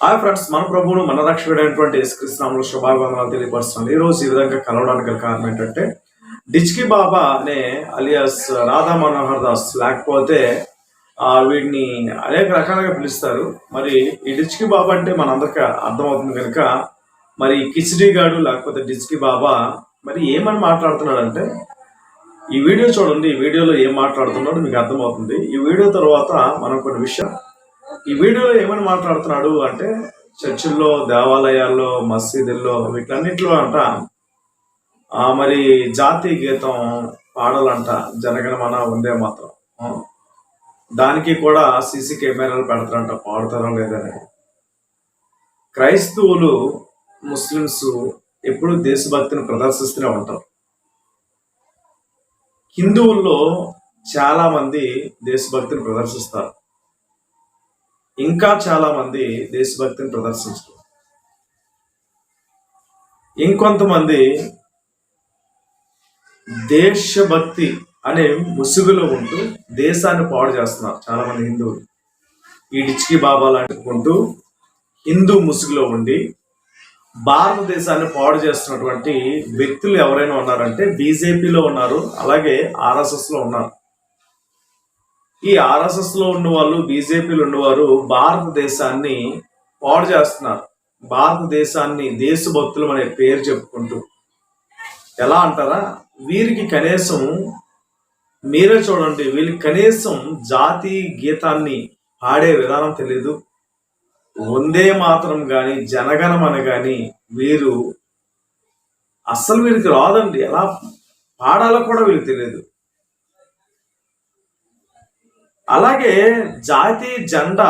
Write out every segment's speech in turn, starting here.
Hi friends మన ప్రభువును మన రక్షకుడైనటువంటి యేసుక్రీస్తునామములో శుభాభివందనాలు తెలియపరుస్తున్నాను. ఈ రోజు ఈ విధంగా కలవడానికి గల కారణం ఏంటంటే డిచ్కి బాబా అనే అలియాస్ రాధా మనోహర్ దాస్ లేకపోతే ఆ, వీడిని అనేక రకాలుగా పిలుస్తారు. మరి ఈ డిచ్కి బాబా అంటే మనందరికీ అర్థమవుతుంది కనుక మరి కిచిడి గాడు లేకపోతే డిచ్కి బాబా మరి ఏమని మాట్లాడుతున్నాడంటే ఈ వీడియో చూడండి ఈ వీడియోలో ఏం మాట్లాడుతున్నాడో మీకు అర్థమవుతుంది. ఈ వీడియో తర్వాత మనం కొన్ని విషయం ఈ వీడియోలో ఏమని మాట్లాడుతున్నాడు అంటే చర్చిల్లో దేవాలయాల్లో మసీదుల్లో వీటన్నిటిలో అంట ఆ, మరి జాతీయ గీతం పాడాలంట జనగణమన ఉందే మాత్రం. దానికి కూడా సీసీ కెమెరాలు పెడతారంట పాడుతారో లేదని. క్రైస్తవులు ముస్లిమ్స్ ఎప్పుడు దేశభక్తిని ప్రదర్శిస్తూనే ఉంటారు. హిందువుల్లో చాలా మంది దేశభక్తిని ప్రదర్శిస్తారు. ఇంకా చాలా మంది దేశభక్తిని ప్రదర్శించరు. ఇంకొంతమంది దేశభక్తి అనే ముసుగులో ఉంటూ దేశాన్ని పాడు చేస్తున్నారు చాలా మంది హిందువులు. ఈ డిచ్కి బాబా లాంటికుంటూ హిందూ ముసుగులో ఉండి భారతదేశాన్ని పాడు చేస్తున్నటువంటి వ్యక్తులు ఎవరైనా ఉన్నారంటే బీజేపీలో ఉన్నారు అలాగే ఆర్ఎస్ఎస్లో ఉన్నారు. ఈ ఆర్ఎస్ఎస్లో ఉన్న వాళ్ళు బీజేపీలో ఉన్నవారు భారతదేశాన్ని పాడు చేస్తున్నారు. భారతదేశాన్ని దేశభక్తులు అనే పేరు చెప్పుకుంటూ. ఎలా అంటారా? వీరికి కనీసం మీరే చూడండి వీళ్ళకి కనీసం జాతీయ గీతాన్ని పాడే విధానం తెలియదు వందే మాత్రం గాని జనగణమన కానీ వీరు అస్సలు వీరికి రాదండి. ఎలా పాడాలో కూడా వీళ్ళకి తెలియదు అలాగే జాతి జెండా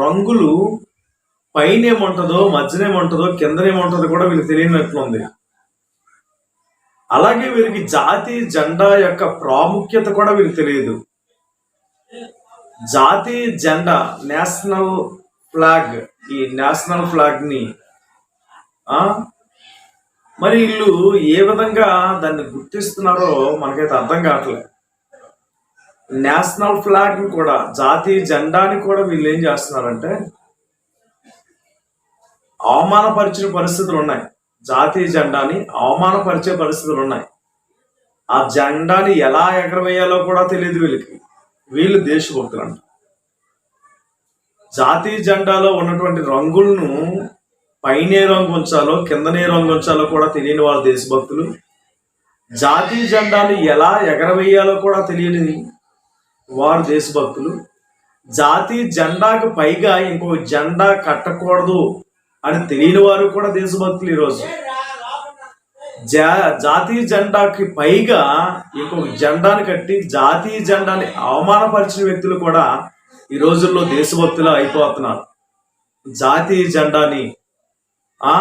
రంగులు పైన ఏముంటుందో మధ్యనేముంటుందో కిందనేముంటుందో కూడా వీరికి తెలియనట్లుంది. అలాగే వీరికి జాతి జెండా యొక్క ప్రాముఖ్యత కూడా వీరికి తెలియదు. జాతి జెండా నేషనల్ ఫ్లాగ్ ఈ నేషనల్ ఫ్లాగ్ని మరి వీళ్ళు ఏ విధంగా దాన్ని గుర్తిస్తున్నారో మనకైతే అర్థం కావట్లేదు. నేషనల్ ఫ్లాగ్ని కూడా జాతీయ జెండాని కూడా వీళ్ళు ఏం చేస్తున్నారంటే అవమానపరిచిన పరిస్థితులు ఉన్నాయి. జాతీయ జెండాని అవమానపరిచే పరిస్థితులు ఉన్నాయి. ఆ జెండాని ఎలా ఎగరవేయాలో కూడా తెలియదు వీళ్ళకి. వీళ్ళు దేశభక్తులు అంట జాతీయ జెండాలో ఉన్నటువంటి రంగులను పైనే రంగు ఉంచాలో కిందనే రంగు ఉంచాలో కూడా తెలియని వాళ్ళ దేశభక్తులు. జాతీయ జెండాని ఎలా ఎగరవేయాలో కూడా తెలియని వారు దేశభక్తులు. జాతీయ జెండాకు పైగా ఇంకో జెండా కట్టకూడదు అని తెలియని వారు కూడా దేశభక్తులు ఈరోజు. జా జాతీయ జెండాకి పైగా ఇంకొక జెండాని కట్టి జాతీయ జెండాని అవమానపరిచిన వ్యక్తులు కూడా ఈ రోజుల్లో దేశభక్తులు అయిపోతున్నారు. జాతీయ జెండాని ఆ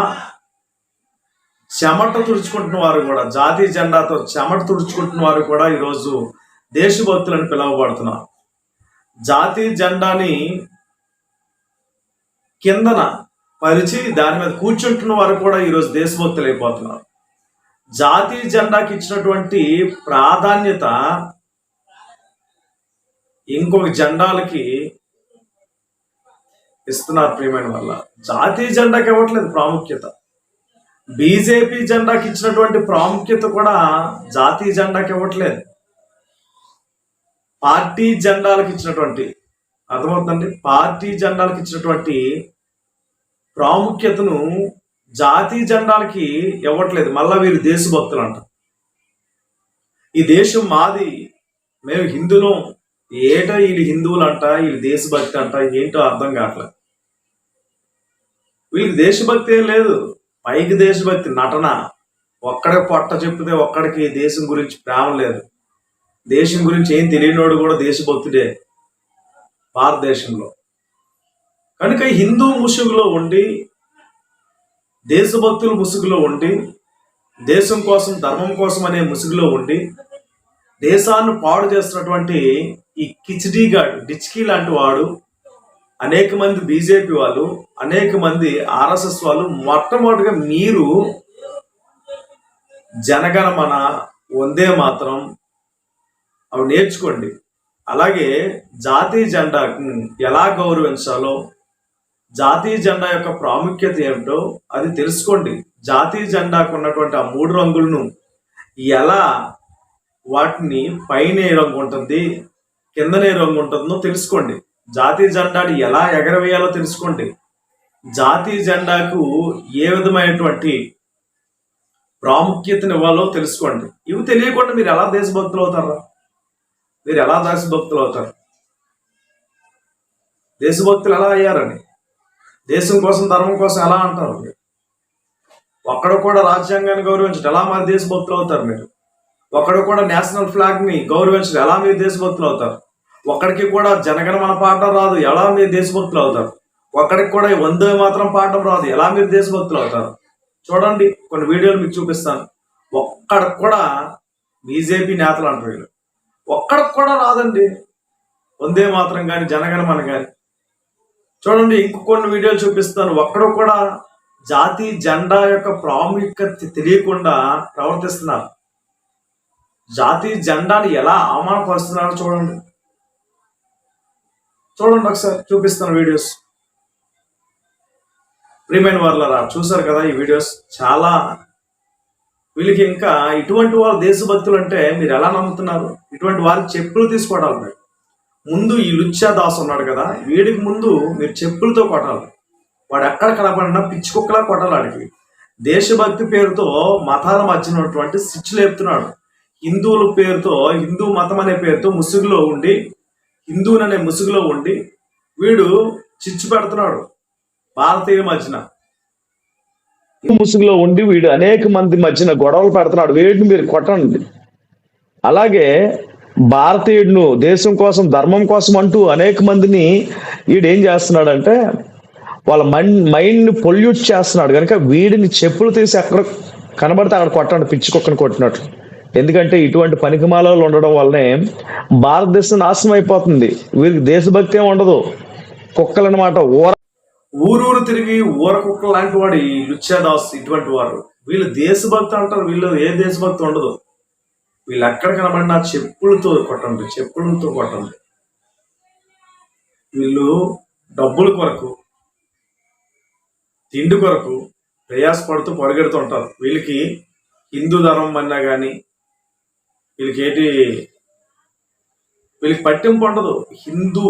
చెమట తుడుచుకుంటున్న వారు కూడా జాతీయ జెండాతో చెమట తుడుచుకుంటున్న వారు కూడా ఈరోజు దేశభక్తులను పిలువబడుతున్నారు జాతీయ జెండాని కిందన పరిచి దాని మీద కూర్చుంటున్న వారు కూడా ఈరోజు దేశభక్తులు అయిపోతున్నారు. జాతీయ జెండాకి ఇచ్చినటువంటి ప్రాధాన్యత ఇంకొక జెండాలకి ఇస్తున్నారు ప్రియమైన వల్ల జాతీయ జెండాకి ఇవ్వట్లేదు ప్రాముఖ్యత. బీజేపీ జెండాకి ఇచ్చినటువంటి ప్రాముఖ్యత కూడా జాతీయ జెండాకి ఇవ్వట్లేదు. పార్టీ జెండాలకు ఇచ్చినటువంటి అర్థమవుతుందండి? పార్టీ జెండాలకు ఇచ్చినటువంటి ప్రాముఖ్యతను జాతీయ జెండాలకి ఇవ్వట్లేదు. మళ్ళా వీరు దేశభక్తులు అంట. ఈ దేశం మాది. మేము హిందువులం ఏటో వీళ్ళు హిందువులు అంట వీళ్ళు దేశభక్తి అంట ఏంటో అర్థం కావట్లేదు. వీళ్ళకి దేశభక్తి ఏం లేదు. పైకి దేశభక్తి నటన. ఒక్కడే పొట్ట చెప్తే ఒక్కడికి దేశం గురించి ప్రేమ లేదు. దేశం గురించి ఏం తెలియనోడు కూడా దేశభక్తుడే భారతదేశంలో. కనుక హిందూ ముసుగులో ఉండి దేశభక్తుల ముసుగులో ఉండి దేశం కోసం ధర్మం కోసం అనే ముసుగులో ఉండి దేశాన్ని పాడు చేస్తున్నటువంటి ఈ కిచిడీ గాడు డిచ్కీ లాంటి వాడు అనేక మంది బీజేపీ వాళ్ళు అనేక మంది ఆర్ఎస్ఎస్ వాళ్ళు మొట్టమొదటిగా మీరు జనగణమన వందే మాత్రం అవి నేర్చుకోండి. అలాగే జాతీయ జెండాను ఎలా గౌరవించాలో జాతీయ జెండా యొక్క ప్రాముఖ్యత ఏమిటో అది తెలుసుకోండి. జాతీయ జెండాకు ఉన్నటువంటి ఆ మూడు రంగులను ఎలా వాటిని పైన ఏ రంగు ఉంటుంది కిందనే రంగు ఉంటుందో తెలుసుకోండి. జాతీయ జెండాని ఎలా ఎగరవేయాలో తెలుసుకోండి. జాతీయ జెండాకు ఏ విధమైనటువంటి ప్రాముఖ్యతనివ్వాలో తెలుసుకోండి. ఇవి తెలియకుండా మీరు ఎలా దేశభక్తులు అవుతారా? మీరు ఎలా దేశభక్తులు అవుతారు? దేశభక్తులు ఎలా అయ్యారని? దేశం కోసం ధర్మం కోసం ఎలా అంటారు మీరు? ఒక్కడ కూడా రాజ్యాంగాన్ని గౌరవించడం ఎలా మరి దేశభక్తులు అవుతారు మీరు? ఒక్కడ కూడా నేషనల్ ఫ్లాగ్ని గౌరవించడం ఎలా మీరు దేశభక్తులు అవుతారు? ఒక్కడికి కూడా జనగణమన పాఠం రాదు ఎలా మీరు దేశభక్తులు అవుతారు? ఒక్కడికి కూడా వందే మాత్రం పాఠం రాదు ఎలా మీరు దేశభక్తులు అవుతారు? చూడండి కొన్ని వీడియోలు మీకు చూపిస్తాను. ఒక్కడికి కూడా బీజేపీ నేతలు అంటారు వీళ్ళు. ఒక్కడికి కూడా రాదండి. వందే మాత్రం కానీ జనగణమన కానీ చూడండి ఇంకొన్ని వీడియోలు చూపిస్తాను. ఒక్కడు కూడా జాతీయ జెండా యొక్క ప్రాముఖ్యత తెలియకుండా ప్రవర్తిస్తున్నారు. జాతీయ జెండాని ఎలా అవమానపరుస్తున్నారో చూడండి. చూడండి ఒకసారి చూపిస్తాను వీడియోస్. ప్రియమైన వాళ్ళరా చూసారు కదా ఈ వీడియోస్? చాలా వీళ్ళకి ఇంకా ఇటువంటి వాళ్ళ దేశభక్తులు అంటే మీరు ఎలా నమ్ముతున్నారు? ఇటువంటి వారికి చెప్పులు తీసుకోవడాలి మీరు. ముందు ఈ లుచ్చా దాస్ ఉన్నాడు కదా వీడికి ముందు మీరు చెప్పులతో కొట్టాలి. వాడు ఎక్కడ కనపడినా పిచ్చి కుక్కలా కొట్టాలి వాడికి దేశభక్తి పేరుతో మతాల మధ్యన ఉన్నటువంటి స్విచ్ లేపుతున్నాడు. హిందువుల పేరుతో హిందూ మతం అనే పేరుతో ముసుగులో ఉండి హిందువుననే ముసుగులో ఉండి వీడు చిచ్చు పెడుతున్నాడు. భారతీయుల మధ్యన. ముసుగులో ఉండి వీడు అనేక మంది మధ్యన గొడవలు పెడుతున్నాడు. వీడిని మీరు కొట్టండి. అలాగే భారతీయుడును దేశం కోసం ధర్మం కోసం అంటూ అనేక మందిని వీడు ఏం చేస్తున్నాడంటే వాళ్ళ మైండ్ మైండ్ని పొల్యూట్ చేస్తున్నాడు. కనుక వీడిని చెప్పులు తీసి అక్కడ కనబడితే అక్కడ కొట్టండి. పిచ్చి కుక్కని కొట్టినట్లు ఎందుకంటే ఇటువంటి పనికిమాలలో ఉండడం వల్లనే భారతదేశం నాశనం అయిపోతుంది. వీరికి దేశభక్తి ఏమి ఉండదు. కుక్కలన్నమాట ఊర ఊరూరు తిరిగి ఊర లాంటి వాడు ఈ లుచ్చాదాస్ ఇటువంటి వారు. వీళ్ళు దేశభక్తి అంటారు వీళ్ళు ఏ దేశభక్తి ఉండదు. వీళ్ళు ఎక్కడ కనబడినా చెప్పులతో కొట్టండి చెప్పులతో కొట్టండి. వీళ్ళు డబ్బుల కొరకు తిండి కొరకు ప్రయాసపడుతూ పరిగెడుతూ ఉంటారు. వీళ్ళకి హిందూ ధర్మం అన్నా కానీ వీళ్ళకి ఏంటి వీళ్ళకి పట్టింపు ఉండదు. హిందూ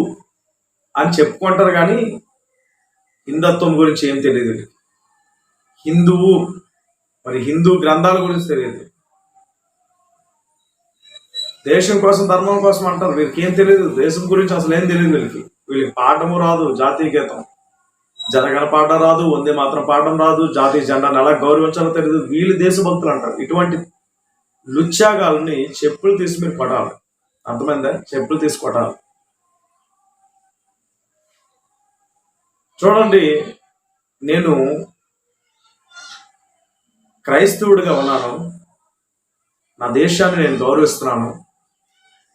అని చెప్పుకుంటారు కానీ హిందుత్వం గురించి ఏం తెలియదు. హిందువు మరి హిందూ గ్రంథాల గురించి తెలియదు. దేశం కోసం ధర్మం కోసం అంటారు. వీరికి ఏం తెలియదు. దేశం గురించి అసలు ఏం తెలియదు వీళ్ళకి. వీళ్ళకి పాఠము రాదు జాతీయ గీతం. జనగణ పాట రాదు వందే మాత్రం పాడడం రాదు జాతీయ జెండాను ఎలా గౌరవించాలో తెలియదు. వీళ్ళు దేశభక్తులు అంటారు. ఇటువంటి లుత్యాగాలని చెప్పులు తీసి మీరు కొట్టాలి. అర్థమైందా? చెప్పులు తీసి కొట్టాలి. చూడండి నేను క్రైస్తవుడిగా ఉన్నాను. నా దేశాన్ని నేను గౌరవిస్తున్నాను.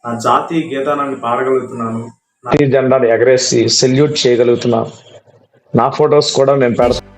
నా జాతీయ గీతానాన్ని పాడగలుగుతున్నాను. నా ఈ జెండాను ఎగరేసి సెల్యూట్ చేయగలుగుతున్నాను. నా ఫొటోస్ కూడా నేను పెడతాను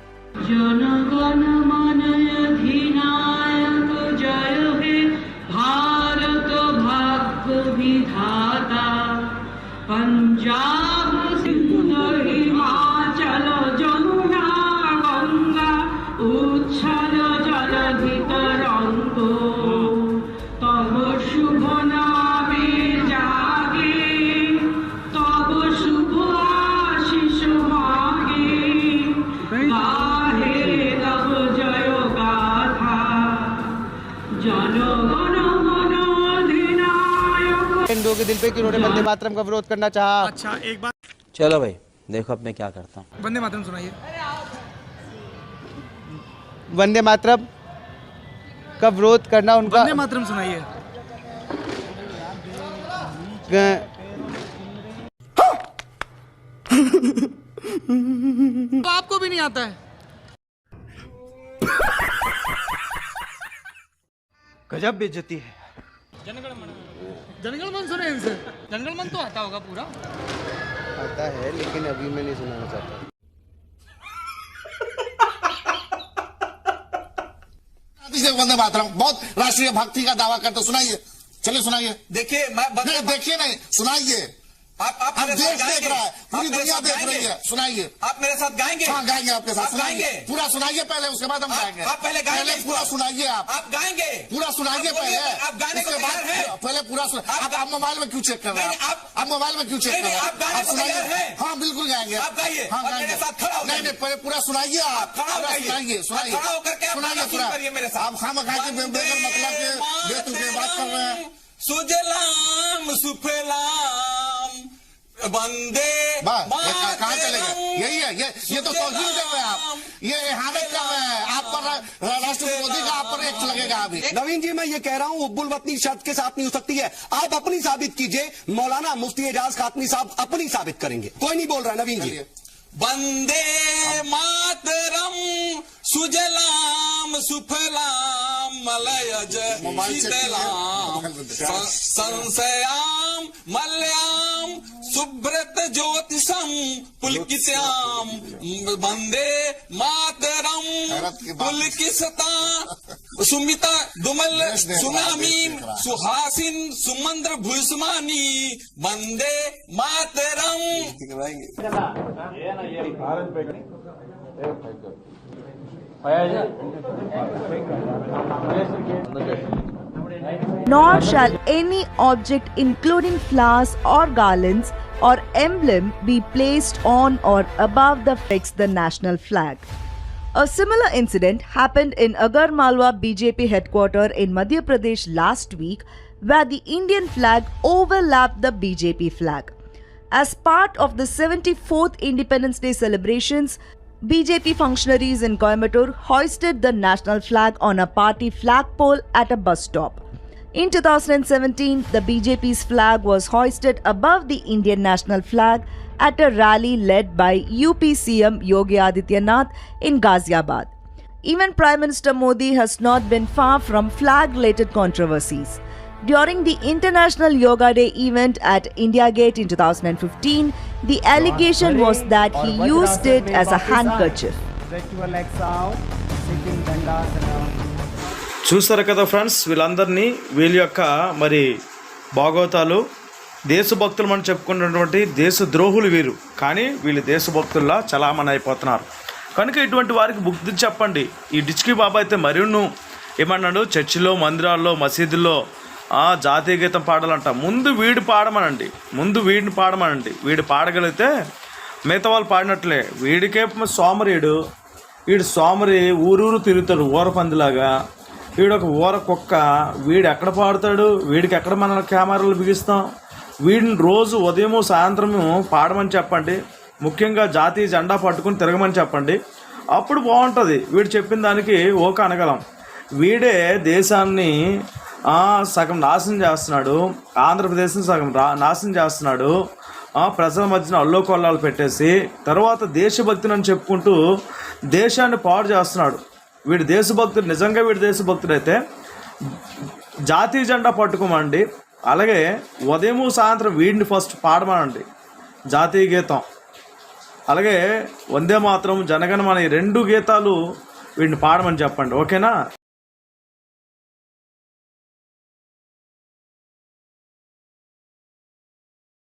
के दिल पे कि उन्होंने वंदे मातरम का विरोध करना चाहा। अच्छा एक बात। चलो भाई देखो अब मैं क्या करता हूँ। वंदे मातरम सुनाइए। वंदे मातरम का विरोध करना उनका वंदे मातरम सुनाइए। तो आपको भी नहीं आता है। गजब बेइज्जती है। जनगण मन सुने इनसे। जनगण मन तो आता होगा पूरा। आता है लेकिन अभी मैं नहीं सुनाना चाहता। से वंदे मातरम बहुत राष्ट्रीय भक्ति का दावा करते सुनाइए। चलिए सुनाइए। देखिए मैं नहीं देखिए नहीं सुनाइए। आप आप मेरे देश देख रहा है पूरी दुनिया देख रही है सुनाइए। आप मेरे साथ गाएँगे। हाँ गाएँगे आपके साथ गाएँगे। पूरा सुनाइए पहले उसके बाद हम गाएँगे। आप पहले गाएँगे पूरा। सुनाइए आप। आप गाएँगे। पूरा सुनाइए पहले। आप गाने को बाद पहले पूरा आप- आप मोबाइल में क्यों चेक कर रहे हैं? आप- मोबाइल में क्यों चेक कर रहे हैं? आप सुनाइए। हाँ। बिल्कुल गाएँगे। आप गाइए, हाँ गाएँगे। नहीं नहीं पहले पूरा सुनाइए आप। खड़ा। सुनाइए सुनाइए। सुनाइए पूरा। मेरे साथ। आप खाम खा के बेगर मतलब के बेतुके के बात कर रहे हैं। सुजलाम सुफलाम। ये कहाँ- कहाँ चलेगा यही है ये ये तो तोहिन कर रहे हैं आप। ये इहानत कर रहे हैं? आप पर राष्ट्रपति मोदी का आप पर एक्ट लगेगा अभी। नवीन जी मैं ये कह रहा हूँ उब्बुल वतनी शर्त के साथ नहीं हो सकती है। आप अपनी साबित कीजिए। मौलाना मुफ्ती एजाज खातमी साहब अपनी साबित करेंगे। कोई नहीं बोल रहा नवीन जी। बंदे मातरम सुजलाम, सुफलाम, मलयज, शीतलाम संशयाम, मल्याम, सुब्रत ज्योतिषम पुलकित्याम वंदे मातरम, पुलकिसता, सुमिता दुमल, सुनामी, सुहासिन, सुमंद्र भूषमानी वंदे मातरम। Bharat nor shall any object including flowers or garlands or emblem be placed on or above the fix the national flag. A similar incident happened in Agar Malwa BJP headquarters in Madhya Pradesh last week where the Indian flag overlapped the BJP flag. As part of the 74th Independence Day celebrations, BJP functionaries in Coimbatore hoisted the national flag on a party flagpole at a bus stop. In 2017, the BJP's flag was hoisted above the Indian national flag at a rally led by UP CM Yogi Adityanath in Ghaziabad. Even Prime Minister Modi has not been far from flag related controversies. During the International Yoga Day event at India Gate in 2015, the allegation was that he used it as a handkerchief. చూసారు కదా friends వీళ్ళందరినీ వీళ్ళ యొక్క మరి భాగవతాలు దేశభక్తులు మనం చెప్పుకున్నటువంటి దేశ ద్రోహులు వీరు. కానీ వీళ్ళు దేశభక్తుల్లా చలామణి అయిపోతున్నారు. కనుక ఇటువంటి వారికి బుద్ధి చెప్పండి. ఈ డిచ్కి బాబా అయితే మరిన్ను ఏమన్నాడు? చర్చిలో మందిరాల్లో మసీదుల్లో జాతీయ గీతం పాడాలంట. ముందు వీడు పాడమనండి. ముందు వీడిని పాడమనండి. వీడు పాడగలిగితే మిగతా వాళ్ళు పాడినట్లే. వీడికే సోమరీడు. వీడు సోమరి ఊరూరు తిరుగుతాడు ఊర పందిలాగా. వీడు ఒక ఊర కుక్క. వీడు ఎక్కడ పాడుతాడు? వీడికి ఎక్కడ మన కెమెరాలు బిగిస్తాం? వీడిని రోజు ఉదయము సాయంత్రము పాడమని చెప్పండి. ముఖ్యంగా జాతీయ జెండా పట్టుకుని తిరగమని చెప్పండి. అప్పుడు బాగుంటుంది. వీడు చెప్పిన దానికి ఓక అనగలం. వీడే దేశాన్ని సగం నాశనం చేస్తున్నాడు. ఆంధ్రప్రదేశ్ని సగం రా నాశనం చేస్తున్నాడు. ప్రజల మధ్యన అల్లోకొల్లాలు పెట్టేసి తర్వాత దేశభక్తిని అని చెప్పుకుంటూ దేశాన్ని పాడు చేస్తున్నాడు. వీడు దేశభక్తుడు నిజంగా వీడు దేశభక్తుడైతే జాతీయ జెండా పట్టుకోమండి. అలాగే ఉదయం సాయంత్రం వీడిని ఫస్ట్ పాడమనండి. జాతీయ గీతం. అలాగే వందే మాత్రం జనగణమని రెండు గీతాలు వీడిని పాడమని చెప్పండి. ఓకేనా?